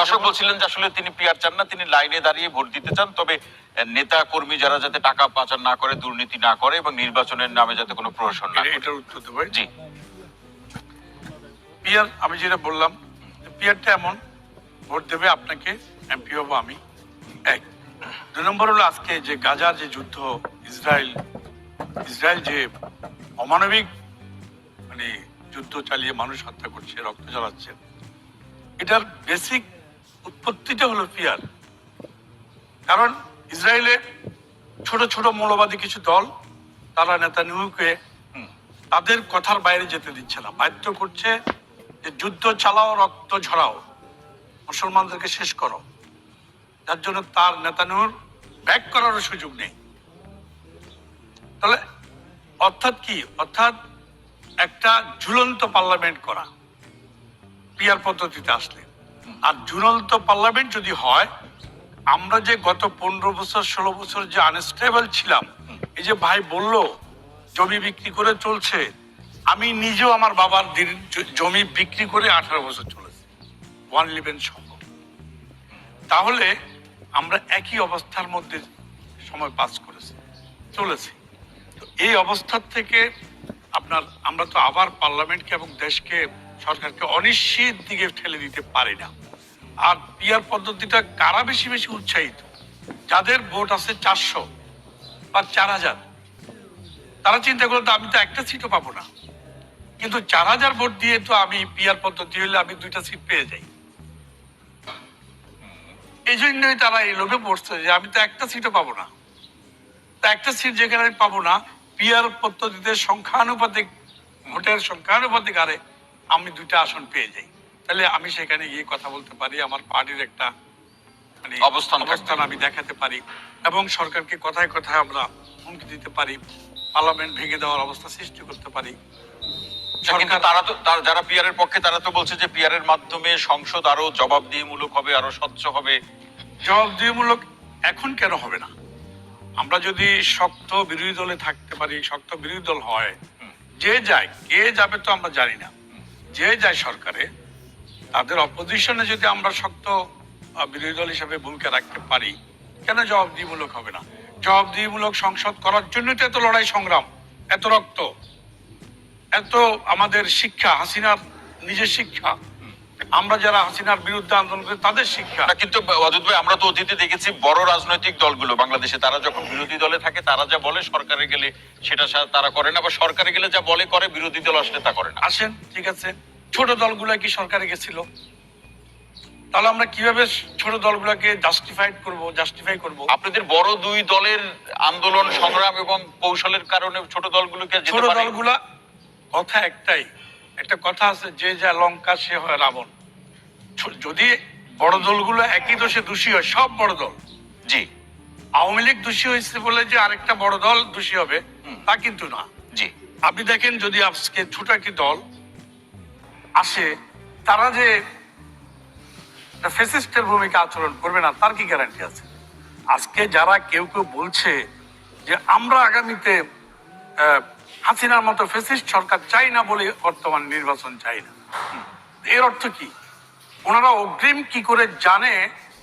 দর্শক বলছিলেন যে আসলে তিনি পিয়ার চান না তিনি লাইনে দাঁড়িয়ে ভোট দিতে চান। তবে নেতা কর্মী যারা যাতে টাকা পাচার না করে দুর্নীতি না করে এবং নির্বাচনের নামে যাতে কোনো প্রহসন না এটার উত্তর দেবো জি। পিয়ার আমি যেটা বললাম পিয়ারটা এমন ভোট দেবে আপনাকে এমপি হব আমি এক। দুই নম্বর হলো আজকে যে গাজার যে যুদ্ধ ইসরায়েল ইসরায়েল যে অমানবিক মানে যুদ্ধ চালিয়ে মানুষ হত্যা করছে রক্ত জ্বালাচ্ছে এটার বেসিক উৎপত্তিটা হলো পিয়ার। কারণ ইসরায়েলে ছোট ছোট মৌলবাদী কিছু দল, তারা নেতানিহুকে তাদের কথার বাইরে যেতে দিচ্ছে না। বাধ্য করছে যে যুদ্ধ চালাও, রক্ত ঝরাও, মুসলমানদেরকে শেষ করো। যার জন্য তার নেতানুর ব্যাক করারও সুযোগ নেই। তাহলে অর্থাৎ কি? অর্থাৎ একটা ঝুলন্ত পার্লামেন্ট করা। পিয়ার পদ্ধতিতে আসলে। আর ঝুলন্ত পার্লামেন্ট যদি হয়, আমরা যে গত পনেরো বছর, ষোলো বছর যে আনস্টেবল ছিলাম, এই যে ভাই বলল, জমি বিক্রি করে চলছে, আমি নিজেও আমার বাবার জমি বিক্রি করে আঠারো বছর চলেছে। ওয়ান লিভেন সম্ভব। তাহলে আমরা একই অবস্থার মধ্যে সময় পাস করেছি, চলেছে। তো এই অবস্থার থেকে আপনার, আমরা তো আবার পার্লামেন্টকে এবং দেশকে, সরকারকে অনিশ্চিত দিকে ঠেলে দিতে পারি না। আর পিয়ার পদ্ধতিটা কারা বেশি বেশি উৎসাহিত? যাদের ভোট আছে চারশো বা চার হাজার। তারা চিন্তা করল আমি তো একটা সিটও পাবো না। কিন্তু চার হাজার ভোট দিয়ে তো আমি পিয়ার পদ্ধতি হলে আমি দুইটা সিট পেয়ে যাই। এই জন্যই তারা এই লোভে পড়ছে যে আমি তো একটা সিটও পাবো না। একটা সিট যেখানে আমি পাবো না পিয়ার পদ্ধতিতে সংখ্যানুপাতিক, ভোটের সংখ্যানুপাতিক হারে আমি দুইটা আসন পেয়ে যাই। তাহলে আমি সেখানে গিয়ে কথা বলতে পারি আমার পার্টির একটা মানে অবস্থান অবস্থান আমি দেখাতে পারি এবং সরকারকে কথায় কথায় আমরা হুমকি দিতে পারি পার্লামেন্ট ভেঙে দেওয়ার অবস্থা সৃষ্টি করতে পারি। কিন্তু তারা তো যারা পিয়ারের পক্ষে তারা তো বলছে যে পিয়ারের মাধ্যমে সংসদ আরও জবাবদিহিমূলক হবে আরও স্বচ্ছ হবে। জবাবদিহিমূলক এখন কেন হবে না? আমরা যদি শক্ত বিরোধী দলে থাকতে পারি শক্ত বিরোধী দল হয় যে যায় কে যাবে তো আমরা জানি না। যে যায় সরকারে তাদের অপোজিশনে যদি আমরা শক্ত বিরোধী দল হিসেবে ভূমিকা রাখতে পারি কেন জবাবদিহিমূলক হবে না? জবাবদিহিমূলক সংসদ করার জন্যই তো এত লড়াই সংগ্রাম এত রক্ত এত আমাদের শিক্ষা হাসিনার নিজের শিক্ষা। আমরা যারা হাসিনার বিরুদ্ধে আন্দোলন করি তাদের শিক্ষা। কিন্তু অজিত ভাই আমরা তো অতীতে দেখেছি বড় রাজনৈতিক দলগুলো বাংলাদেশে তারা যখন বিরোধী দলে থাকে তারা যা বলে সরকারে গেলে সেটা তারা করে না বা সরকারে গেলে যা বলে করে বিরোধী দল আসলে তা করে না। আসেন ঠিক আছে। ছোট দলগুলো কি সরকারে গেছিল? তাহলে আমরা কীভাবে ছোট দলগুলোকে জাস্টিফাইড করব জাস্টিফাই করব? আপনাদের বড় দুই দলের আন্দোলন সংগ্রাম এবং কৌশলের কারণে ছোট দলগুলোকে ছোট দলগুলা কথা একটাই একটা কথা আছে যে যা লঙ্কা সে হয় রাবণ। যদি বড় দলগুলো একই দোষে দোষী হয় সব বড় দল। জি। আওয়ামী লীগ দোষী হয়েছে বলে যে আরেকটা বড় দল দোষী হবে তা কিন্তু না। জি। আপনি দেখেন যদি আজকে ছোট একটি দল আসে, তারা যে ফেসিস্টের ভূমিকা আচরণ করবে না, তার কি গ্যারান্টি আছে? আজকে যারা কেউ কেউ বলছে যে আমরা আগামীতে হাসিনার মতো ফেসিস্ট সরকার চাই না বলে বর্তমান নির্বাচন চাই না। এর অর্থ কি? ওনারা অগ্রিম কি করে জানে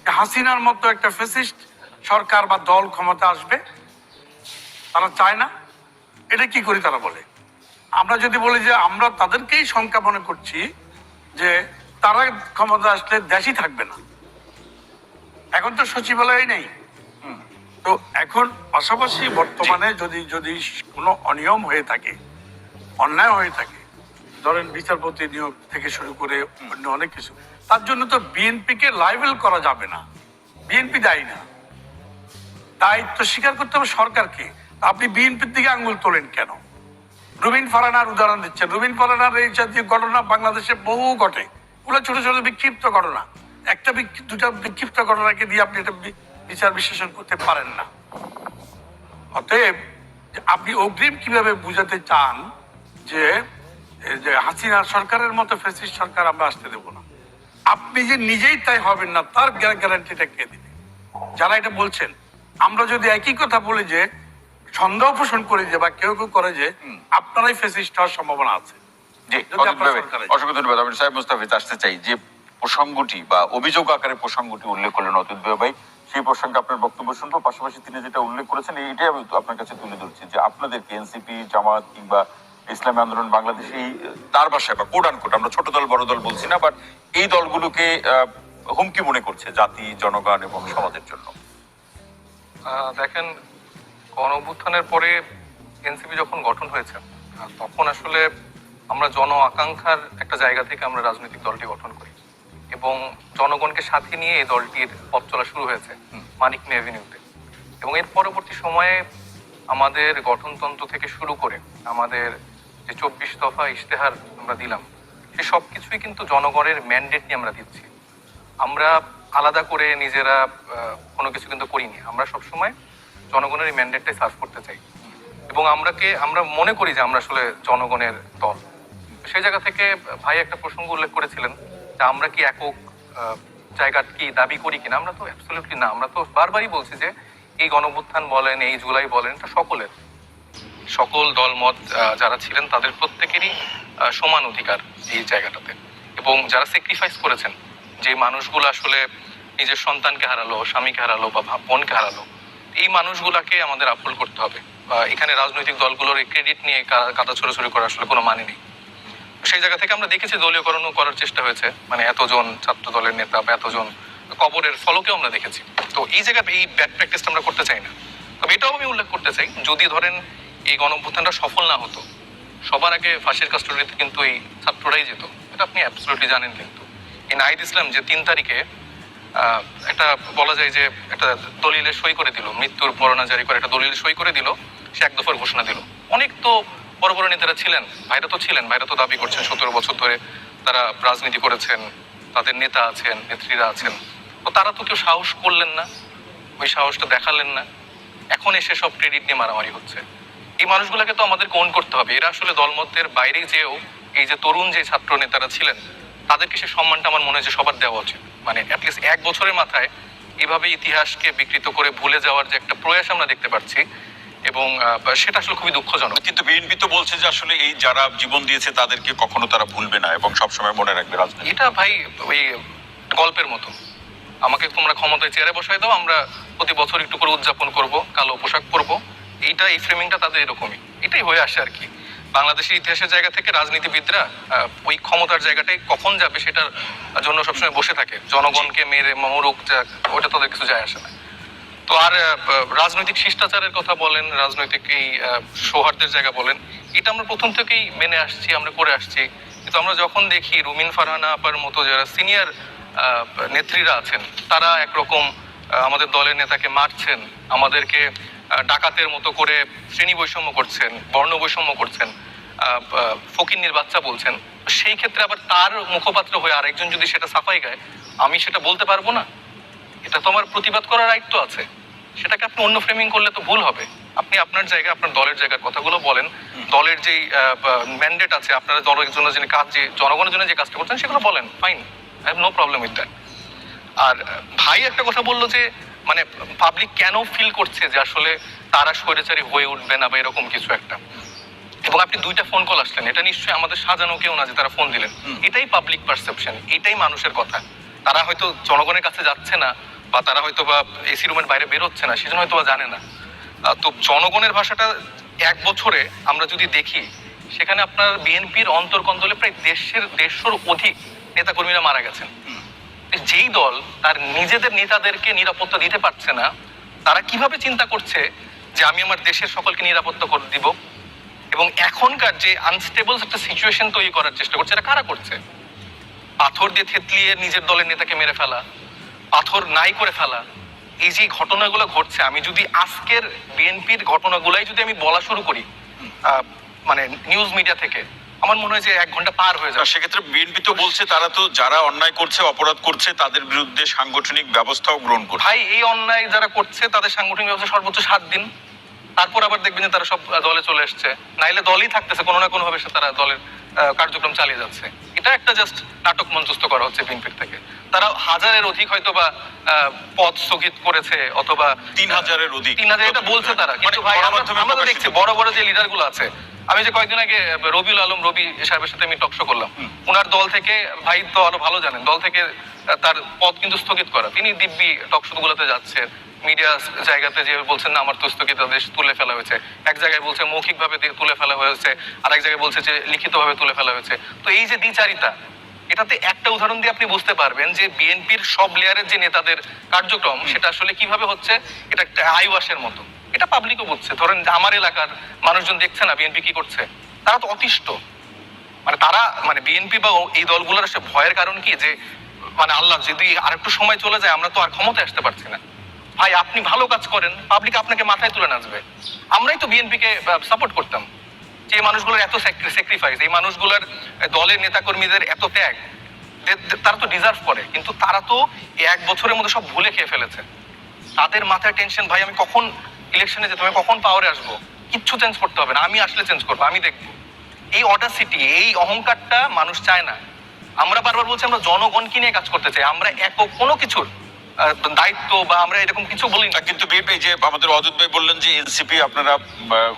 যে হাসিনার মতো একটা ফেসিস্ট সরকার বা দল ক্ষমতা আসবে? তারা চায় না? এটা কি করি তারা বলে? আমরা যদি বলি যে আমরা তাদেরকেই শঙ্কা মনে করছি যে তারা ক্ষমতা আসলে দেশই থাকবে না। এখন তো সচিবালয় নেই। তো এখন পাশাপাশি বর্তমানে যদি যদি কোনো অনিয়ম হয়ে থাকে অন্যায় হয়ে থাকে ধরেন বিচারপতি নিয়োগ থেকে শুরু করে অন্য অনেক কিছু তার জন্য তো বিএনপিকে লাইবেল করা যাবে না। বিএনপি দায়ী না। দায়িত্ব স্বীকার করতে হবে সরকারকে। আপনি বিএনপির দিকে আঙ্গুল তোলেন কেন? রুবিন ফারানার উদাহরণ দিচ্ছেন। রুবিন ফারানার এই জাতীয় ঘটনা বাংলাদেশে বহু ঘটে। ওগুলো ছোট ছোট বিক্ষিপ্ত ঘটনা। একটা দুটা বিক্ষিপ্ত ঘটনাকে দিয়ে আপনি এটা বিচার বিশ্লেষণ করতে পারেন না। অতএব আপনি অগ্রিম কীভাবে বুঝাতে চান যে যে হাসিনা সরকারের মতো ফেসিস সরকার আমরা আসতে দেব না। আপনি যে নিজেই তাই হবেন না, তার গ্যারান্টিটা কে দিবে? যারা এটা বলছেন, আমরা যদি একই কথা বলি যে সন্দেহ পোষণ করি যে বা কেউ কেউ করে যে আপনারাই ফেসিস্ট হওয়ার সম্ভাবনা আছে। অসংখ্য ধন্যবাদ। আমি সাহেব মুস্তাফিজ আসতে চাই। যে প্রসঙ্গটি বা অভিযোগ আকারে প্রসঙ্গটি উল্লেখ করলেন অতীত ভাই সেই প্রসঙ্গে আপনার বক্তব্য শুনব। পাশাপাশি তিনি যেটা উল্লেখ করেছেন এইটাই আমি আপনার কাছে তুলে ধরছি যে আপনাদেরকে এনসিপি জামাত কিংবা ইসলামী আন্দোলন বাংলাদেশ এই তার বাসায় বা কোড আনকোট আমরা ছোট দল বড় দল বলছি না বাট এই দলগুলোকে আহ, হুমকি মনে করছে জাতি জনগণ এবং সমাজের জন্য। আহ, দেখেন গণ পরে এনসিপি যখন গঠন হয়েছে তখন আসলে আমরা জন আকাঙ্ক্ষার একটা জায়গা থেকে আমরা রাজনৈতিক দলটি গঠন করি। এবং জনগণকে সাথে নিয়ে এই দলটির পথ চলা শুরু হয়েছে মানিক মে অ্যাভিনিউতে এবং এর পরবর্তী সময়ে আমাদের গঠনতন্ত্র থেকে শুরু করে আমাদের যে চব্বিশ দফা ইশতেহার আমরা দিলাম সে সব কিছুই কিন্তু জনগণের ম্যান্ডেট নিয়ে আমরা দিচ্ছি। আমরা আলাদা করে নিজেরা কোনো কিছু কিন্তু করিনি। আমরা সবসময় জনগণের এই ম্যান্ডেটটাই সার্ভ করতে চাই। এবং আমরাকে, আমরা মনে করি যে আমরা আসলে জনগণের দল। সেই জায়গা থেকে ভাই একটা প্রসঙ্গ উল্লেখ করেছিলেন যে আমরা কি একক জায়গা কি দাবি করি কিনা? আমরা তো অ্যাবসলিউটলি না। আমরা তো বারবারই বলছি যে এই গণভুত্থান বলেন, এই জুলাই বলেন, এটা সকলের। সকল দলমত যারা ছিলেন তাদের প্রত্যেকেরই সমান অধিকার এই জায়গাটাতে। এবং যারা স্যাক্রিফাইস করেছেন, যে মানুষগুলো আসলে নিজের সন্তানকে হারালো, স্বামীকে হারালো বা বোনকে হারালো এই মানুষগুলাকে আমাদের আফল করতে হবে। এখানে রাজনৈতিক দলগুলোর ক্রেডিট নিয়ে কাদা ছড়াছড়ি করার আসলে কোনো মানে নেই। সেই জায়গা থেকে আমরা দেখেছি দলীয়করণও করার চেষ্টা হয়েছে। মানে এতজন ছাত্র দলের নেতা বা এতজন কবরের ফলকেও আমরা দেখেছি। তো এই জায়গাতে এই ব্যাড প্র্যাকটিসটা আমরা করতে চাই না। তবে এটাও আমি উল্লেখ করতে চাই, যদি ধরেন এই গণঅভ্যুত্থানটা সফল না হতো, সবার আগে ফাঁসির কাস্টডিতে কিন্তু এই ছাত্ররাই যেত। এটা আপনি অ্যাবসলিউটলি জানেন কিন্তু। এই নাহিদ ইসলাম যে তিন তারিখে একটা বলা যায় যে একটা দলিলে সই করে দিল, মৃত্যুর পরোয়ানা জারি করে একটা দলিলে সই করে দিল, সে এক দফার ঘোষণা দিল। অনেক তো বড় বড় নেতারা ছিলেন, ভাইরা তো ছিলেন, ভাইরা তো দাবি করছেন, সতেরো বছর ধরে তারা রাজনীতি করেছেন, তাদের নেতা আছেন, নেত্রীরা আছেন। তো তারা তো কেউ সাহস করলেন না, ওই সাহসটা দেখালেন না। এখন এসে সব ক্রেডিট নিয়ে মারামারি হচ্ছে। এই মানুষগুলোকে তো আমাদের কোন করতে হবে। এরা আসলে দলমতের বাইরে যেও, এই যে তরুণ যে ছাত্র নেতারা ছিলেন, তাদেরকে সে সম্মানটা আমার মনে হয় যে সবার দেওয়া উচিত। মানে অ্যাটলিস্ট এক বছরের মাথায় এভাবে ইতিহাসকে বিকৃত করে ভুলে যাওয়ার যে একটা প্রয়াস আমরা দেখতে পাচ্ছি এবং সেটা আসলে খুবই দুঃখজনক। কিন্তু বিএনপি তো বলছে যে আসলে এই যারা জীবন দিয়েছে তাদেরকে কখনো তারা ভুলবে না এবং সবসময় মনে রাখবে রাজনীতি এটা ভাই ওই গল্পের মতো। আমাকে তোমরা ক্ষমতায় চেয়ারে বসাই দাও আমরা প্রতি বছর একটু করে উদযাপন করব কালো পোশাক পরবো। এইটা এই ফ্রেমিংটা তাদের এরকমই। এটাই হয়ে আসে আর কি। বাংলাদেশের ইতিহাসের জায়গা থেকে রাজনীতিবিদরা ওই ক্ষমতার জায়গাটাই কখন যাবে সেটার জন্য সবসময় বসে থাকে। জনগণকে মেরে মরুক যাক ওটা তাদের কিছু যায় আসে না। তো আর রাজনৈতিক শিষ্টাচারের কথা বলেন রাজনৈতিক এই আহ, সৌহার্দ্যের জায়গা বলেন এটা আমরা প্রথম থেকেই মেনে আসছি আমরা করে আসছি। কিন্তু আমরা যখন দেখি রুমিন ফারহানা আপার মতো যারা সিনিয়র নেত্রীরা আছেন তারা একরকম আমাদের দলের নেতাকে মারছেন আমাদেরকে ডাকাতের মতো করে শ্রেণি বৈষম্য করছেন বর্ণ বৈষম্য করছেন। ফকিন্নির বাচ্চা বলছেন, সেই ক্ষেত্রে আবার তার মুখপাত্র হয়ে আরেকজন যদি সেটা সাফাই গায়, আমি সেটা বলতে পারব না? এটা তো আমার প্রতিবাদ করার দায়িত্ব আছে। সেটাকে আপনি অন্য ফ্রেমিং করলে তো ভুল হবে। আপনি আপনার জায়গায় আপনার দলের জায়গার কথাগুলো বলেন। দলের যেই ম্যান্ডেট আছে, আপনারা দলের জন্য যে কাজ যে, জনগণের জন্য যে কাজটা করছেন, সেগুলো বলেন। Fine I have no problem with that আর ভাই একটা কথা বলল যে মানে পাবলিক কেন ফিল করছে যে আসলে তারা স্বৈরাচারী হয়ে উঠবে না বা এরকম কিছু একটা? এবং আপনি দুইটা ফোন কল আসলেন এটা নিশ্চয়ই আমাদের সাজানো কেউ না যে তারা ফোন দিলেন। এটাই পাবলিক পারসেপশন এটাই মানুষের কথা। তারা হয়তো জনগণের কাছে যাচ্ছে না বা তারা হয়তো বা এসি রুমের বাইরে বেরোচ্ছে না সেজন্য হয়তো বা জানে না। তো জনগণের ভাষাটা এক বছরে আমরা যদি দেখি সেখানে আপনার বিএনপির অন্তর্কন্দলে প্রায় দেশের দেড়শোর অধিক নেতাকর্মীরা মারা গেছেন। যেই দল তার নিজেদের নেতাদেরকে নিরাপত্তা দিতে পারছে না তারা কীভাবে চিন্তা করছে যে আমি আমার দেশের সকলকে নিরাপত্তা করে দিব? এবং এখনকার যে আনস্টেবল একটা সিচুয়েশন তৈরি করার চেষ্টা করছে এটা কারা করছে? পাথর দিয়ে থেতলিয়ে নিজের দলের নেতাকে মেরে ফেলা পাথর নাই করে ফেলা এই যে ঘটনাগুলো ঘটছে আমি যদি আজকের বিএনপির ঘটনাগুলাই যদি আমি বলা শুরু করি মানে নিউজ মিডিয়া থেকে আমার মনে হয় যে এক ঘণ্টা পার হয়ে যাবে। সেক্ষেত্রে বিএনপি তো বলছে তারা তো যারা অন্যায় করছে অপরাধ করছে তাদের বিরুদ্ধে সাংগঠনিক ব্যবস্থাও গ্রহণ করছে। ভাই এই অন্যায় যারা করছে তাদের সাংগঠনিক ব্যবস্থা সর্বোচ্চ সাত দিন। তারপর আবার দেখবেন যে তারা সব দলে চলে এসছে। নাইলে দলই থাকতেছে কোনো না কোনো ভাবে সে তারা দলের কার্যক্রম চালিয়ে যাচ্ছে। এটা একটা জাস্ট নাটক মঞ্চস্থ করা হচ্ছে বিএনপির থেকে। তারা হাজারের অধিক হয়তো বা পদ স্থগিত করেছে অথবা তিন হাজারের অধিক তিন হাজার এটা বলছে তারা। কিন্তু ভাই আমরা-। দেখছি বড় বড় যে লিডারগুলো আছে আমি যে কয়েকদিন আগে রবিউল আলম রবি সাহেবের সাথে আমি টকশো করলাম। ওনার দল থেকে ভাই তো আরও ভালো জানেন দল থেকে তার পদ কিন্তু স্থগিত করা। তিনি দিব্যি টকশো গুলোতে যাচ্ছেন মিডিয়া জায়গাতে যে বলছেন না আমার তো স্থগিতাদেশ তুলে ফেলা হয়েছে। এক জায়গায় বলছে মৌখিকভাবে দিয়ে তুলে ফেলা হয়েছে। আর এক জায়গায় বলছে যে লিখিতভাবে তুলে ফেলা হয়েছে। তো এই যে দ্বিচারিতা এটাতে একটা উদাহরণ দিয়ে আপনি বুঝতে পারবেন যে বিএনপির সব লেয়ারের যে নেতাদের কার্যক্রম সেটা আসলে কীভাবে হচ্ছে এটা একটা আইওয়াসের মতো। এটা পাবলিকও বুঝছে ধরেন আমার এলাকার মানুষজন দেখছে না বিএনপি কি করছে? তারা তো অতিষ্ঠ। মানে তারা মানে বিএনপি বা এই দলগুলোর সে ভয়ের কারণ কি? যে মানে আল্লাহ যদি আর একটু সময় চলে যায়, আমরা তো আর ক্ষমতায় আসতে পারছি না। ভাই, আপনি ভালো কাজ করেন পাবলিক আপনাকে মাথায় তুলে নাচবে। আমরাই তো বিএনপিকে সাপোর্ট করতাম। যে এই মানুষগুলোর এত স্যাক্রিফাইস এই মানুষগুলোর দলের নেতাকর্মীদের এত ত্যাগ। তারা তো ডিজার্ভ করে। কিন্তু তারা তো এক বছরের মধ্যে সব ভুলে খেয়ে ফেলেছে। তাদের মাথায় টেনশন ভাই, আমি কখন ইলেকশনে যেতে হবে কখন পাওয়ারে আসব, কিচ্ছু চেঞ্জ করতে হবে না, আমি আসলে চেঞ্জ করব, আমি দেখব। এই অডাসিটি এই অহংকারটা মানুষ চায় না। আমরা বারবার বলছি, আমরা জনগণকে নিয়ে কাজ করতে চাই, আমরা একক কোনো কিছুর দায়িত্ব বা আমরা এরকম কিছু বলি না। কিন্তু বিএনপি যে আমাদের অদূত ভাই বললেন যে এনসিপি আপনারা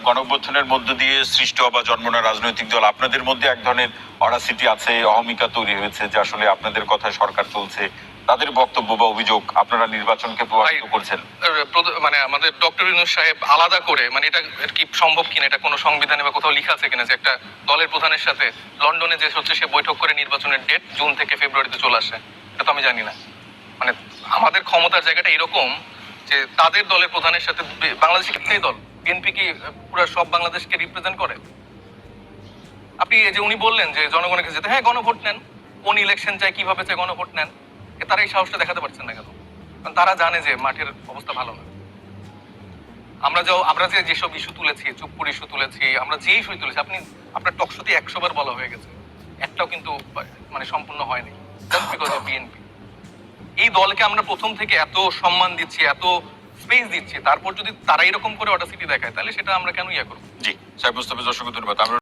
গণঅভ্যুত্থানের মধ্য দিয়ে সৃষ্ট বা জন্ম নেওয়া রাজনৈতিক দল, আপনাদের মধ্যে এক ধরনের অরাসিটি আছে অহমিকা তৈরি হয়েছে, যে আসলে আপনাদের কথায় সরকার চলছে। তাদের বক্তব্য বা অভিযোগ আপনারা নির্বাচনকে প্রভাবিত করছেন? মানে আমাদের ডক্টর ইউনুস সাহেব আলাদা করে মানে এটা কি সম্ভব কিনা? এটা কোনো সংবিধানে বা কোথাও লেখা আছে কিনা যে একটা দলের প্রধানের সাথে লন্ডনে যে হচ্ছে সে বৈঠক করে নির্বাচনের ডেট জুন থেকে ফেব্রুয়ারিতে চলে আসে? এটা তো আমি জানি না। মানে আমাদের ক্ষমতার জায়গাটা এরকম যে তাদের দলের প্রধানের সাথে বে- বাংলাদেশের একটাই দল। বিএনপি কি পুরো সব বাংলাদেশকে রিপ্রেজেন্ট করে? আপনি এই যে উনি বললেন যে জনগণের কাছে যেতে হ্যাঁ গণভোট নেন। কোন ইলেকশন চাই কীভাবে চাই গণভোট নেন? তারা এই সাহসটা দেখাতে পারছেন না কেন? কারণ তারা জানে যে মাঠের অবস্থা ভালো না। আমরা যাও আমরা যে যেসব ইস্যু তুলেছি, চুপ্পুর ইস্যু তুলেছি, আমরা যে ইস্যু তুলেছি, আপনি আপনার টকশোতে একশো বার বলা হয়ে গেছে। একটাও কিন্তু মানে সম্পূর্ণ হয়নি। জাস্ট বিকজ অফ বিএনপি এই দলকে আমরা প্রথম থেকে এত সম্মান দিচ্ছি, এত স্পেস দিচ্ছি, তারপর যদি তারা এরকম করে অডাসিটি দেখায়, তাহলে সেটা আমরা কেন ইয়া করব? জি সাহেব মুস্তাফিজ অসংখ্য ধন্যবাদ। আমরা